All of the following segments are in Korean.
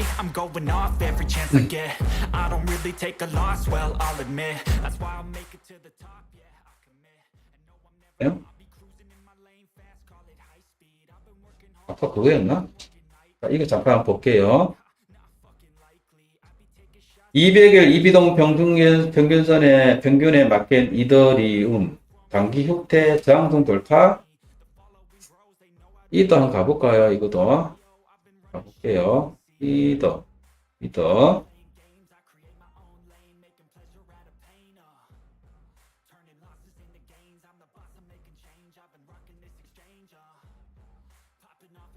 Okay, I'm going off every chance I get. I don't really take a loss, well, I'll admit. That's why I'll make it to the top, yeah, I commit. And no, I'm never 요? I'll be cruising in my lane fast, call it high speed. I've been working hard, 아까 그거였나? 자, 이거 잠깐 볼게요. not fucking likely. I be taking shots. 200일 이비동 평균, 평균선의 평균에 맞게 이더리움 단기 흉태 저항성 돌파 이더 한번 가볼까요? 이것도 가볼게요. Uh. Uh, fucking name.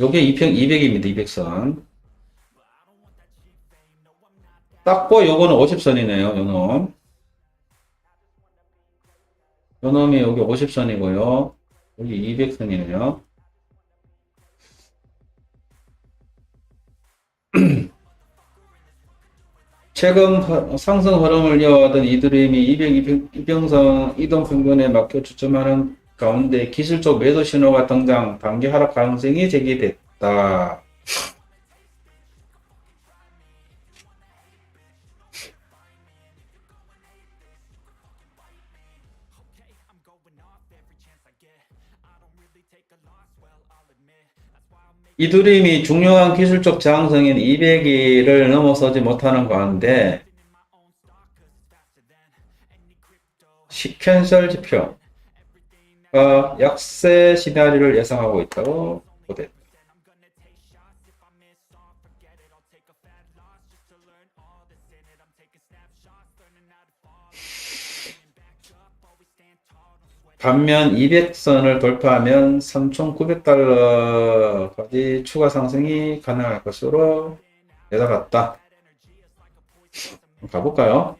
요게 2평 200입니다. 200선 딱보 요거는 50선이네요. 요놈 요놈이 여기 50선이고요. 여기 200선이네요. 최근 허- 상승 흐름을 이어가던 이드림이 200 이평선 이동 평균에 맞게 추첨하는 가운데 기술적 매도 신호가 등장, 단기 하락 가능성이 제기됐다. 이드림이 중요한 기술적 저항성인 200일을 넘어서지 못하는 가운데. 시퀀셜 지표가 약세 시나리오를 예상하고 있다고 I'm 반면 200선을 돌파하면 3,900달러까지 추가 상승이 가능할 것으로 내다봤다. 가볼까요?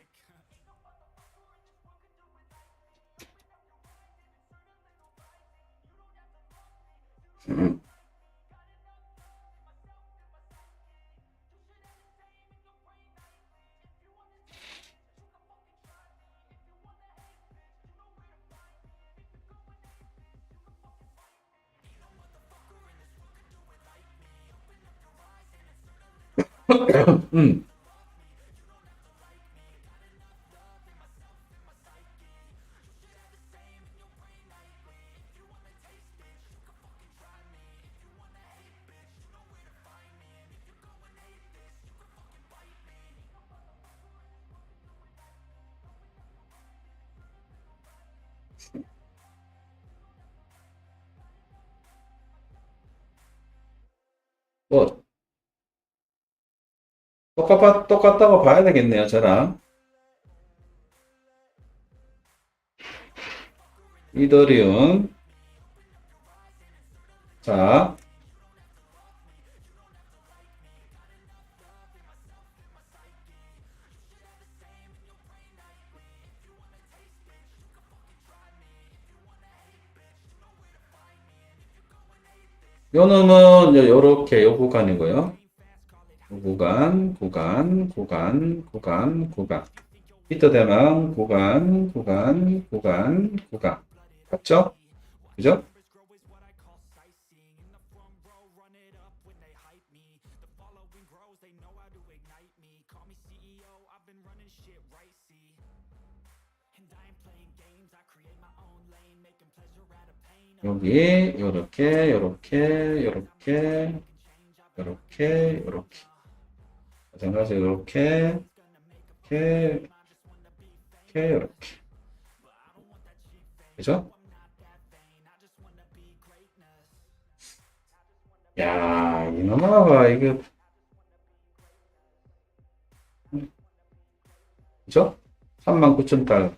음. 음. 뭐 똑같, 똑같다고 봐야 되겠네요, 저랑. 이더리움. 자. 요 놈은 요렇게 요 구간이고요. 요 구간, 구간, 구간, 구간, 구간. 히터 대망, 구간, 구간, 구간, 구간. 맞죠? 그죠? 여기, 요렇게, 요렇게, 요렇게, 요렇게, 요렇게. 마찬가지로 요렇게, 이렇게, 이렇게, 요렇게. 그죠? 야, 이놈아가, 이거. 그죠? 39,000달러.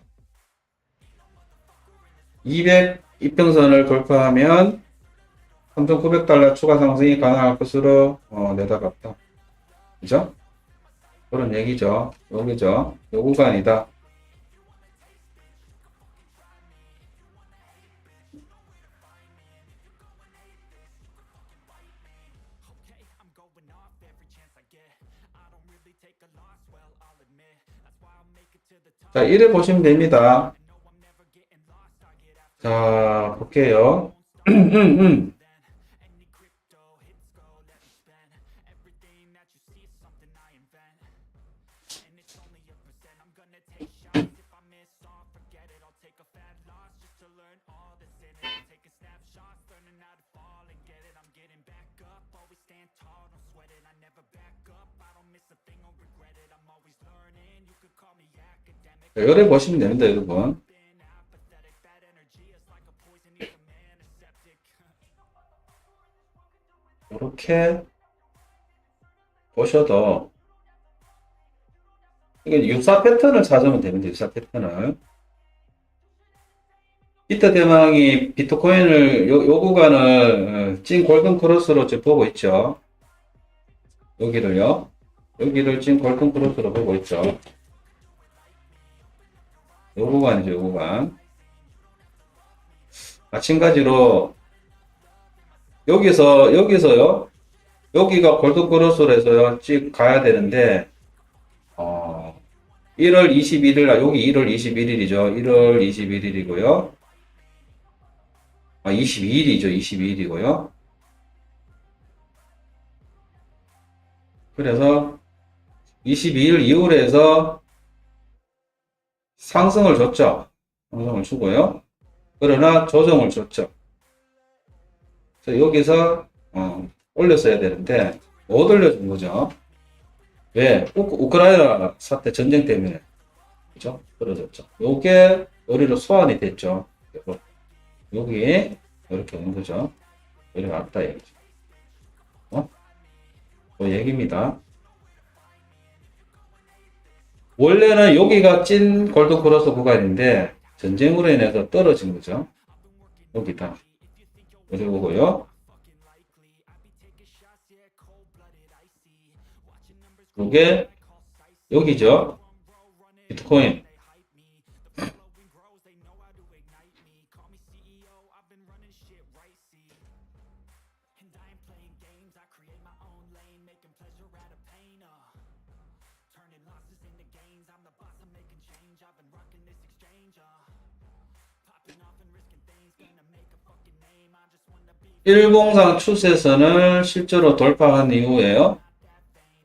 200 이평선을 돌파하면 3,900달러 추가 상승이 가능할 것으로 어, 내다봤다. 그죠? 그런 얘기죠. 여기죠. 요 구간이다. 자, 이래 보시면 됩니다. 자, 볼게요. 음, 음, 음. 요래 보시면 됩니다, 여러분. 이렇게 보셔도 이게 유사 패턴을 찾으면 됩니다. 유사 패턴을. 비트 대망이 비트코인을 요, 요 구간을 어, 찐 골든 크로스로 지금 보고 있죠. 여기를요. 여기를 찐 골든 크로스로 보고 있죠. 요 구간이죠, 요 구간. 마찬가지로 여기서 여기서요. 여기가 골든 크로스로 해서요. 쭉 가야 되는데 어 1월 21일 날 여기 1월 21일이죠. 1월 21일이고요. 아 22일이죠. 22일이고요. 그래서 22일 이후로 해서 상승을 줬죠. 상승을 주고요. 그러나 조정을 줬죠. 그래서 여기서 어, 올렸어야 되는데 못 올려준 거죠. 왜? 우, 크라이나 사태 전쟁 때문에 그죠? 떨어졌죠. 요게 우리로 소환이 됐죠. 여기 이렇게 오는 거죠. 이렇게 왔다 얘기죠. 어? 그 얘기입니다. 원래는 여기가 찐 골드 크로스 구간인데 전쟁으로 인해서 떨어진 거죠. 여기다. 그리고요. 요게 여기죠. 비트코인. 일봉상 추세선을 실제로 돌파한 이후에요.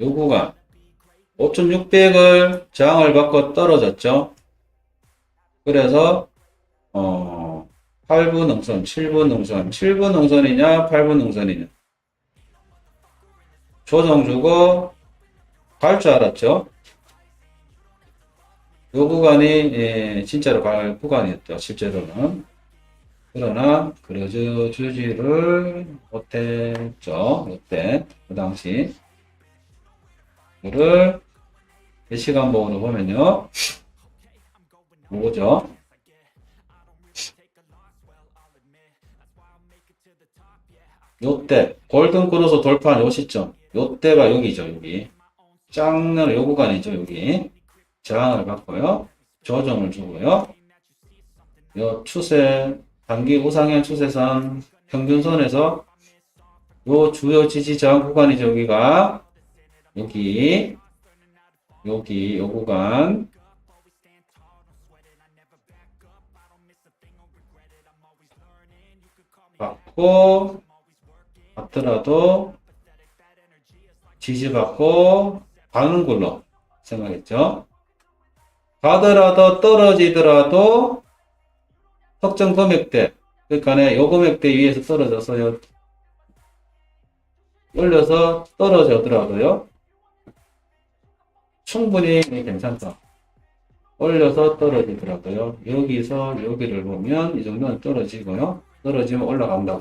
요 구간 5,600을 저항을 받고 떨어졌죠. 그래서 어 8분 능선, 7분 능선, 7분 능선이냐, 8분 능선이냐. 조정 주고 갈 줄 알았죠. 요 구간이 예, 진짜로 갈 구간이었죠. 실제로는. 그러나 그러저 주지를 못했죠. 이때 그 당시 대 시간 봉으로 보면요. 뭐죠? 요때 골든 크로스 돌파한 요 시점. 요때가 여기죠 여기. 짱는 요 구간이죠 여기. 저항을 받고요. 조정을 주고요. 요 추세 단기 우상향 추세선 평균선에서 요 주요 지지 저항 구간이죠 여기가. 여기 여기 요 구간 받고 받더라도 지지받고 가는 걸로 생각했죠. 가더라도 떨어지더라도 특정 금액대 그러니까 요 금액대 위에서 떨어져서 요 올려서 떨어지더라도요 충분히 괜찮다. 올려서 떨어지더라고요. 여기서 여기를 보면 이 정도는 떨어지고요. 떨어지면 올라간다고.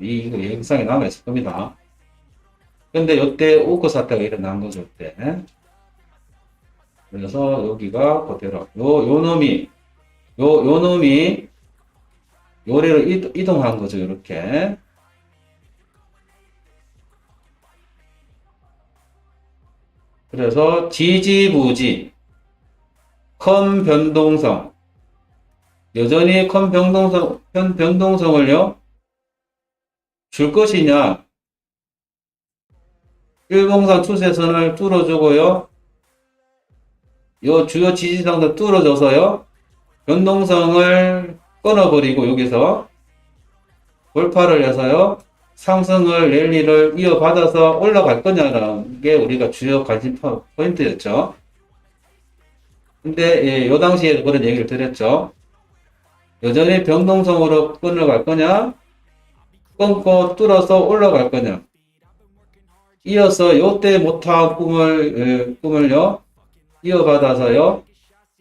이, 이거 영상에 남아있을 겁니다. 근데 요때 오크 사태가 일어난 거죠, 요때. 그래서 여기가 그대로. 요, 요 놈이, 요, 요 놈이 요래로 이- 이동한 거죠, 이렇게. 그래서 지지부지, 컴 변동성, 여전히 컴 변동성, 변, 변동성을요, 줄 것이냐, 일봉상 추세선을 뚫어주고요, 요 주요 지지선도 뚫어줘서요, 변동성을 끊어버리고 여기서 돌파를 해서요, 상승을 랠리를 이어받아서 올라갈 거냐는 게 우리가 주요 관심 포- 포인트였죠. 근데 예, 요 당시에 그런 얘기를 드렸죠. 여전히 변동성으로 끊어갈 거냐, 끊고 뚫어서 올라갈 거냐. 이어서 요때 못한 꿈을 예, 꿈을요 이어받아서요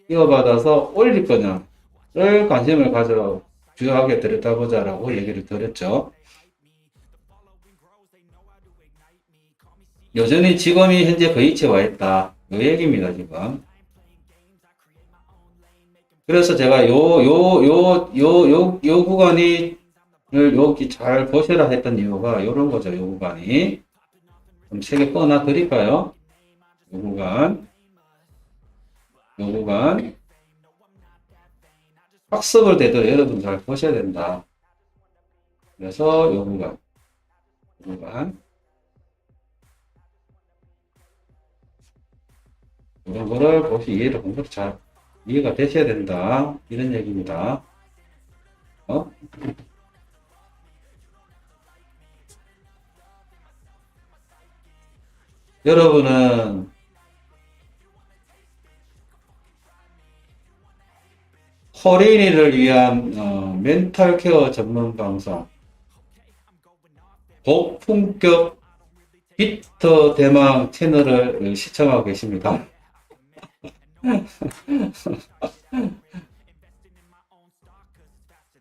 이어받아서 올릴 거냐를 관심을 가져 주요하게 들여다보자라고 얘기를 드렸죠. 여전히 지금이 현재 그 위치에 와 있다. 이 얘기입니다, 지금. 그래서 제가 요, 요, 요, 요, 요, 요 구간이, 를 여기 잘 보셔라 했던 이유가 요런 거죠, 요 구간이. 좀 세게 꺼놔 드릴까요? 요 구간. 요 구간. 학습을 되도록 여러분 잘 보셔야 된다. 그래서 요 구간. 요 구간. 이런 거를 보시 이해를 공부를 잘 이해가 되셔야 된다. 이런 얘기입니다. 어? 여러분은 허린이를 위한 어, 멘탈 케어 전문 방송 고품격 비터 대망 채널을 시청하고 계십니다.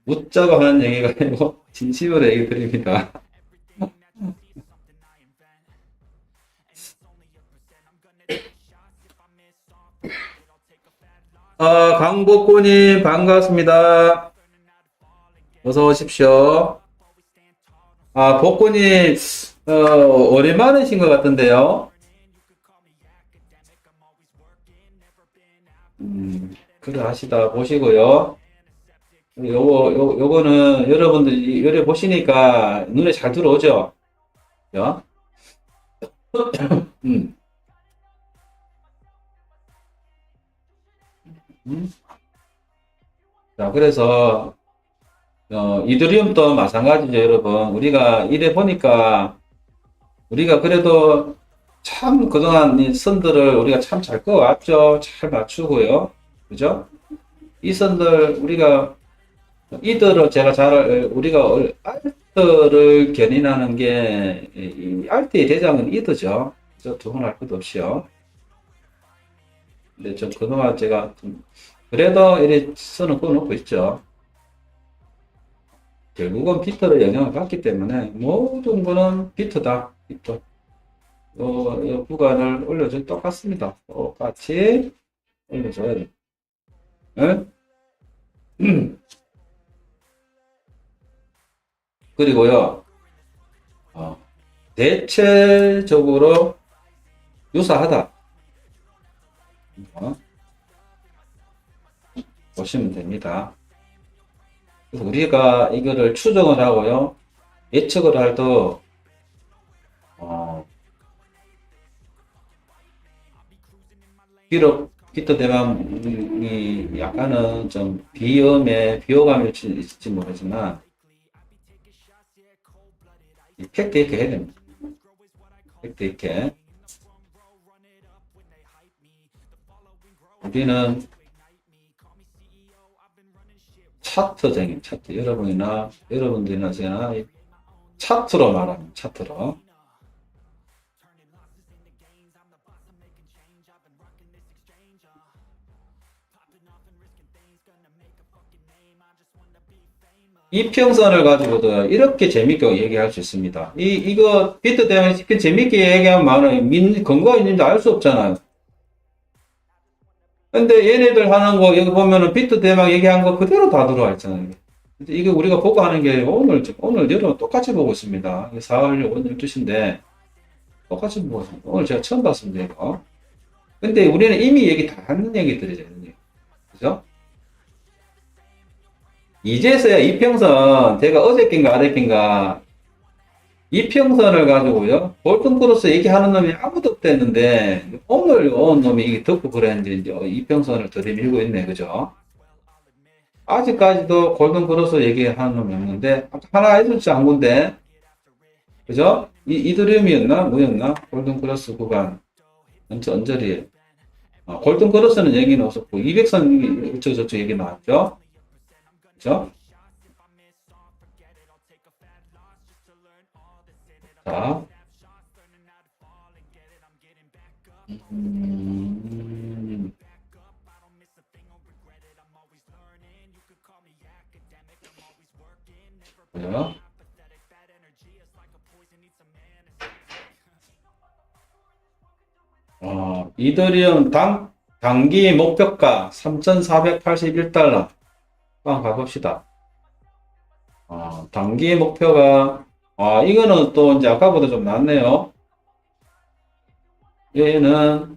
웃자고 하는 얘기가 아니고 진심으로 얘기 드립니다. 아, 강복구님 반갑습니다. 어서 오십시오. 아, 복구님 어, 오랜만이신 것 같은데요. 음, 그래 하시다 보시고요. 요거, 요, 요거는 여러분들 요래 보시니까 눈에 잘 들어오죠? 요? 음. 음. 자, 그래서, 어, 이더리움도 마찬가지죠, 여러분. 우리가 이래 보니까, 우리가 그래도 참 그동안 이 선들을 우리가 참잘 꺼왔죠. 잘 맞추고요. 그죠? 이 선들, 우리가, 이들을 제가 잘, 우리가 알트를 견인하는 게, 이 알트의 대장은 이드죠. 그죠? 두분할 것도 없이요. 근데 좀 그동안 제가 좀 그래도 이래 선을 꺼놓고 있죠. 결국은 비트의 영향을 받기 때문에 모든 거는 비트다. 비트. 요, 요 구간을 올려줘 똑같습니다. 똑같이 올려줘야 돼. 예? 그리고요, 어, 대체적으로 유사하다. 어? 보시면 됩니다. 그래서 우리가 이거를 추정을 하고요, 예측을 할 때, 비록 비트 대망이 약간은 좀 비염에 비호감일 수 있을지 모르지만, 이 팩트 있게 해야 됩니다. 팩트 있게. 우리는 차트쟁이 차트 여러분이나 여러분들이나 제가 차트로 말합니다 차트로 이평선을 가지고도 이렇게 재밌게 얘기할 수 있습니다. 이, 이거 비트 대응에 쉽게 재밌게 얘기하면 민, 근거가 있는지 알 수 없잖아요. 근데 얘네들 하는 거 여기 보면은 비트 대망 얘기한 거 그대로 다 들어와 있잖아요. 이거 우리가 보고 하는 게 오늘 오늘 여러분 똑같이 보고 있습니다. 4월 오늘 12시인데 똑같이 보고 있습니다. 오늘 제가 처음 봤습니다. 이거. 근데 우리는 이미 얘기 다 하는 얘기들이죠. 그죠? 이제서야 이평선 제가 어저께인가 아저께인가 이평선을 가지고요 볼튼 크로스 얘기하는 놈이 아무도 없댔는데 오늘 온 놈이 듣고 그랬는데 이제 이평선을 들이밀고 있네 그죠 아직까지도 골든 크로스 얘기하는 놈이 없는데 하나 해줄지 한 건데 그죠? 이, 이드리움이었나? 뭐였나? 골든 크로스 구간. 언제, 언저리에. 어, 골든 크로스는 얘기는 없었고, 200선, 저, 저, 저 얘기 나왔죠? 그죠? 자. 음, 뭐야? 어, 이더리움 당, 단기 목표가 3,481달러. 한번 가봅시다. 어, 단기 목표가, 아, 이거는 또 이제 아까보다 좀 낫네요. 얘는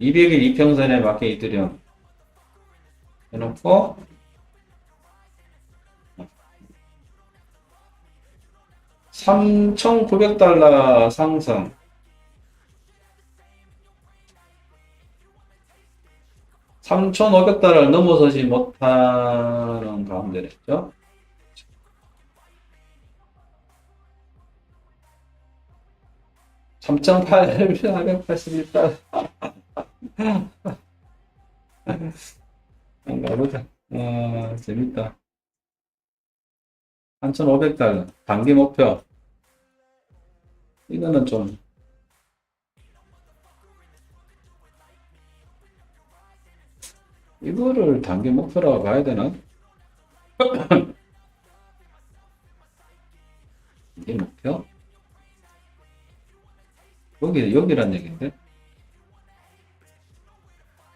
200일 이평선에 맞게 이더리움 해놓고, 3,900달러 상승. 3,500달러를 넘어서지 못하는 가운데랬죠. 삼 3,881달러. 가보자. 아, 재밌다. 3,500달러. 단기 목표. 이거는 좀 이거를 단기 목표라고 봐야 되나? 이게 목표? 여기, 여기란 얘기인데?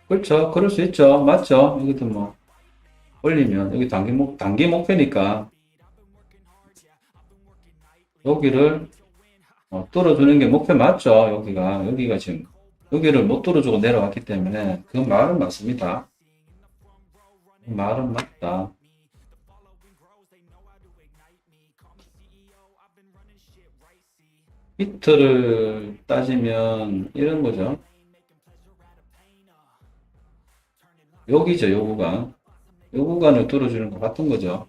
그렇죠. 그럴 수 있죠. 맞죠. 여기도 뭐, 올리면, 여기 단기 목, 단기 목표니까, 여기를, 어, 뚫어주는 게 목표 맞죠. 여기가, 여기가 지금, 여기를 못 뚫어주고 내려왔기 때문에, 그 말은 맞습니다. 그 말은 맞다. 비트를 따지면 이런 거죠. 여기죠, 요 구간. 요 구간을 뚫어주는 것 같은 거죠.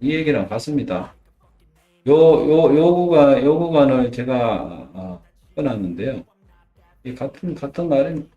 이 얘기랑 같습니다. 요, 요, 요 구간, 요 구간을 제가, 아, 꺼놨는데요. 이 같은, 같은 말은,